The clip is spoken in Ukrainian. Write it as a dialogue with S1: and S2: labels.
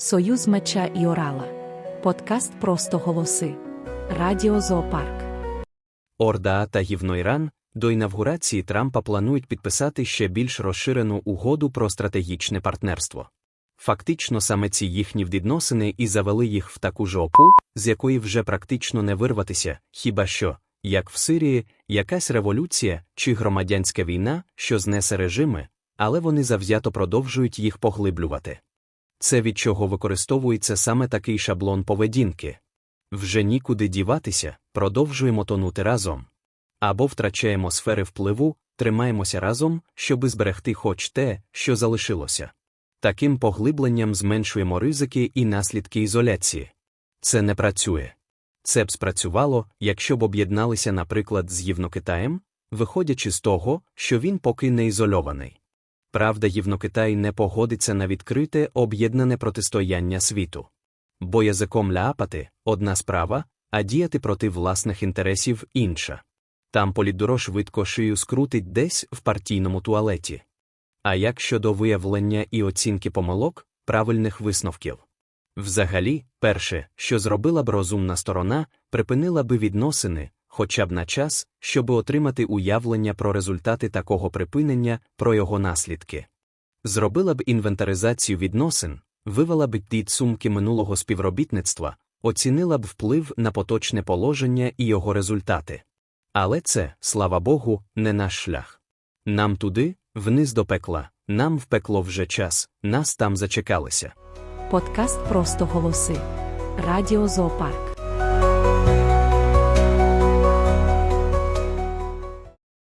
S1: Союз меча і орала. Подкаст Просто голоси. Радіо Зоопарк.
S2: Орда та Гівнойран до інавгурації Трампа планують підписати ще більш розширену угоду про стратегічне партнерство. Фактично саме ці їхні відносини і завели їх в таку жопу, з якої вже практично не вирватися, хіба що, як в Сирії, якась революція чи громадянська війна, що знесе режими, але вони завзято продовжують їх поглиблювати. Це від чого використовується саме такий шаблон поведінки. Вже нікуди діватися, продовжуємо тонути разом. Або втрачаємо сфери впливу, тримаємося разом, щоби зберегти хоч те, що залишилося. Таким поглибленням зменшуємо ризики і наслідки ізоляції. Це не працює. Це б спрацювало, якщо б об'єдналися, наприклад, з Євнокитаєм, виходячи з того, що він поки не ізольований. Правда, Євнокитай не погодиться на відкрите об'єднане протистояння світу. Бо язиком ляпати одна справа, а діяти проти власних інтересів інша. Там політдуро швидко шию скрутить десь в партійному туалеті. А як щодо виявлення і оцінки помилок, правильних висновків? Взагалі, перше, що зробила б розумна сторона, припинила би відносини, хоча б на час, щоби отримати уявлення про результати такого припинення, про його наслідки. Зробила б інвентаризацію відносин, вивела б підсумки минулого співробітництва, оцінила б вплив на поточне положення і його результати. Але це, слава Богу, не наш шлях. Нам туди, вниз до пекла, нам в пекло вже час, нас там зачекалися.
S1: Подкаст Просто голоси. Радіо Зоопарк.